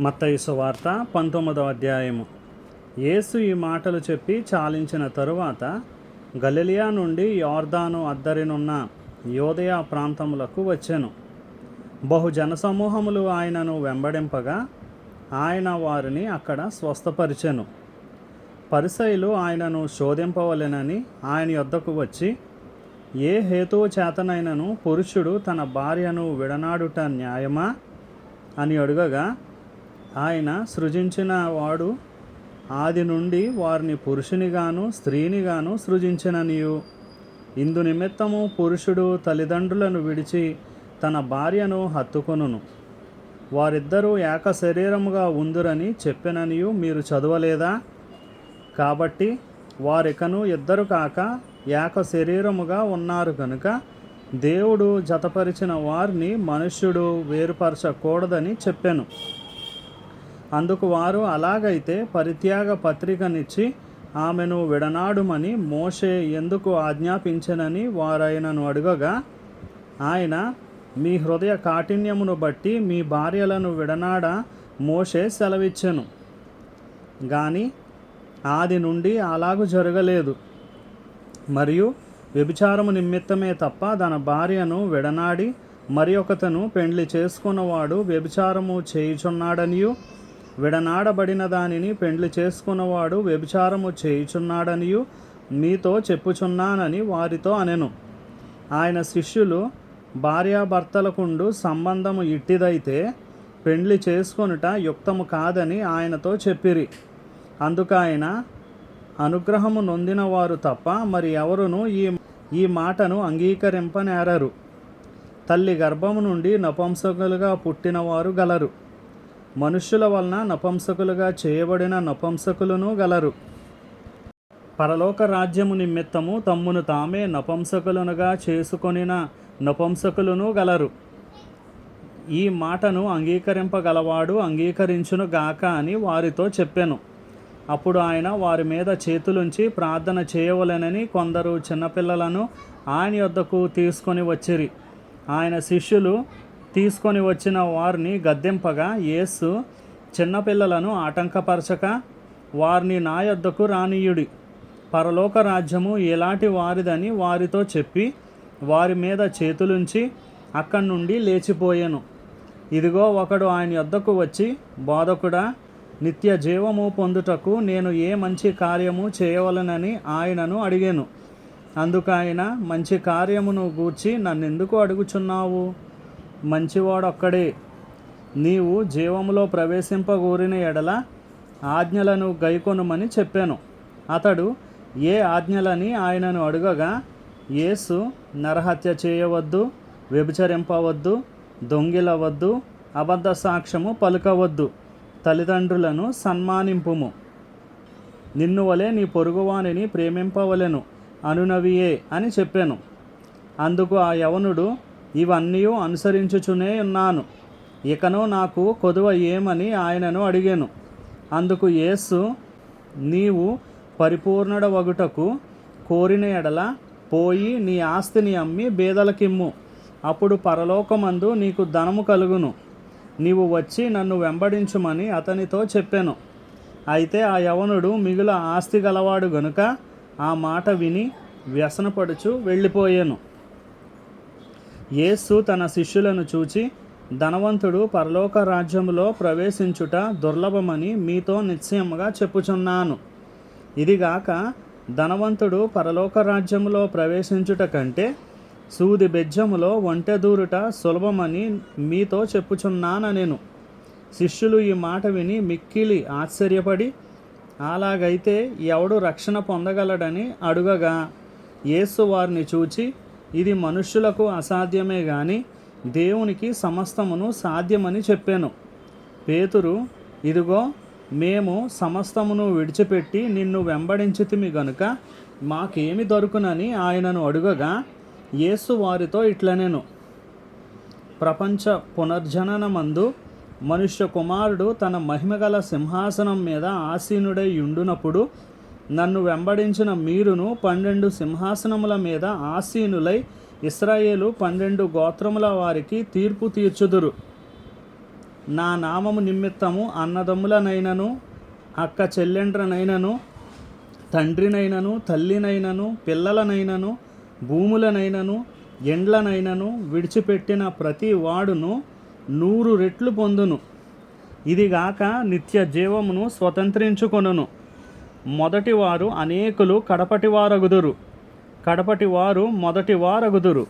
మత్తయుసు వార్త పంతొమ్మిదవ అధ్యాయము. యేసు ఈ మాటలు చెప్పి చాలించిన తరువాత గలిలియా నుండి యోర్దాను అద్దరినున్న యోదయ ప్రాంతములకు వచ్చెను. బహు జనసమూహములు ఆయనను వెంబడింపగా ఆయన వారిని అక్కడ స్వస్థపరిచెను. పరిసయులు ఆయనను శోధింపవలెనని ఆయన యొద్దకు వచ్చి ఏ హేతువు చేతనైనను పురుషుడు తన భార్యను విడనాడుట న్యాయమా? అని అడుగగా ఆయన సృజించిన వాడు ఆది నుండి వారిని పురుషునిగాను స్త్రీనిగాను సృజించిననియు. ఇందు నిమిత్తము పురుషుడు తల్లిదండ్రులను విడిచి తన భార్యను హత్తుకొనును. వారిద్దరూ ఏక శరీరముగా ఉందురని చెప్పిననియు మీరు చదవలేదా? కాబట్టి వారికను ఇద్దరు కాక ఏక శరీరముగా ఉన్నారు కనుక దేవుడు జతపరిచిన వారిని మనుష్యుడు వేరుపరచకూడదని చెప్పాను. అందుకు వారు అలాగైతే పరిత్యాగ పత్రికనిచ్చి ఆమెను విడనాడుమని మోషే ఎందుకు ఆజ్ఞాపించనని వారాయనను అడుగగా ఆయన మీ హృదయ కాఠిన్యమును బట్టి మీ భార్యలను విడనాడ మోషే సెలవిచ్చెను. కానీ ఆది నుండి అలాగు జరగలేదు. మరియు వ్యభిచారము నిమిత్తమే తప్ప తన భార్యను విడనాడి మరి ఒకతను పెండ్లి చేసుకున్నవాడు వ్యభిచారము చేయుచున్నాడనియూ విడనాడబడిన దానిని పెండ్లి చేసుకున్నవాడు వ్యభిచారము చేయుచున్నాడనియు మీతో చెప్పుచున్నానని వారితో అనెను. ఆయన శిష్యులు భార్యాభర్తలకుండు సంబంధము ఇట్టిదైతే పెండ్లి చేసుకొనుట యుక్తము కాదని ఆయనతో చెప్పిరి. అందుకైన అనుగ్రహము నొందిన వారు తప్ప మరి ఎవరును ఈ ఈ మాటను అంగీకరింపనేరరు. తల్లి గర్భము నుండి నపంసకులుగా పుట్టినవారు గలరు. మనుష్యుల వలన నపంసకులుగా చేయబడిన నపంసకులను గలరు. పరలోక రాజ్యము నిమిత్తము తమ్మును తామే నపంసకులనుగా చేసుకొనిన నపంసకులను గలరు. ఈ మాటను అంగీకరింపగలవాడు అంగీకరించును గాక అని వారితో చెప్పాను. అప్పుడు ఆయన వారి మీద చేతులుంచి ప్రార్థన చేయవలెనని కొందరు చిన్నపిల్లలను ఆయన యొద్దకు తీసుకొని వచ్చిరి. ఆయన శిష్యులు తీసుకొని వచ్చిన వారిని గద్దెంపగా యేసు చిన్నపిల్లలను ఆటంకపరచక వారిని నా యొద్దకు రానీయుడి. పరలోక రాజ్యము ఎలాంటి వారిదని వారితో చెప్పి వారి మీద చేతులుంచి అక్కడి నుండి లేచిపోయాను. ఇదిగో ఒకడు ఆయన యొద్దకు వచ్చి బోధకుడా నిత్య జీవము పొందుటకు నేను ఏ మంచి కార్యము చేయవలనని ఆయనను అడిగాను. అందుకు ఆయన మంచి కార్యమును గూర్చి నన్నెందుకు అడుగుచున్నావు? మంచివాడొక్కడే. నీవు జీవములో ప్రవేశింపగోరిన ఎడల ఆజ్ఞలను గైకొనుమని చెప్పాను. అతడు ఏ ఆజ్ఞలని ఆయనను అడుగగా యేసు నరహత్య చేయవద్దు వ్యభిచరింపవద్దు దొంగిలవద్దు అబద్ధ సాక్ష్యము పలుకవద్దు తల్లిదండ్రులను సన్మానింపుము. నిన్ను వలె నీ పొరుగువానిని ప్రేమింపవలెను అనునవియే అని చెప్పాను. అందుకు ఆ యవనుడు ఇవన్నీ అనుసరించుచునే ఉన్నాను. ఇకను నాకు కొదువ ఏమని ఆయనను అడిగాను. అందుకు యేసు నీవు పరిపూర్ణడ వగుటకు కోరిన ఎడల పోయి నీ ఆస్తిని అమ్మి బేదలకిమ్ము. అప్పుడు పరలోకమందు నీకు ధనము కలుగును. నీవు వచ్చి నన్ను వెంబడించుమని అతనితో చెప్పాను. అయితే ఆ యవనుడు మిగుల ఆస్తి గలవాడు గనుక ఆ మాట విని వ్యసనపడుచు వెళ్ళిపోయాను. యేసు తన శిష్యులను చూచి ధనవంతుడు పరలోక రాజ్యములో ప్రవేశించుట దుర్లభమని మీతో నిశ్చయముగా చెప్పుచున్నాను. ఇదిగాక ధనవంతుడు పరలోక రాజ్యములో ప్రవేశించుట కంటే సూది బెజ్జములో ఒంటెదూరుట సులభమని మీతో చెప్పుచున్నాన నేను శిష్యులు ఈ మాట విని మిక్కిలి ఆశ్చర్యపడి అలాగైతే ఎవడు రక్షణ పొందగలడని అడుగగా? యేసు వారిని చూచి ఇది మనుష్యులకు అసాధ్యమే గాని దేవునికి సమస్తమును సాధ్యమని చెప్పాను. పేతురు ఇదిగో మేము సమస్తమును విడిచిపెట్టి నిన్ను వెంబడించితిమి గనుక మాకేమి దొరుకునని ఆయనను అడుగగా యేసు వారితో ఇట్లనేను. ప్రపంచ పునర్జననమందు మనుష్య కుమారుడు తన మహిమగల సింహాసనం మీద ఆసీనుడై ఉండునప్పుడు నన్ను వెంబడించిన మీరును పన్నెండు సింహాసనముల మీద ఆసీనులై ఇస్రాయేలు పన్నెండు గోత్రముల వారికి తీర్పు తీర్చుదురు. నా నామము నిమిత్తము అన్నదమ్ములనైనను అక్క చెల్లెండ్రనైనను తండ్రినైనను తల్లినైనను పిల్లలనైనను భూములనైనను ఎండ్లనైనను విడిచిపెట్టిన ప్రతి వాడును నూరు రెట్లు పొందును. ఇదిగాక నిత్య జీవమును స్వతంత్రించుకొనును. మొదటివారు అనేకులు కడపటివారగుదురు. కడపటివారు మొదటివారగుదురు.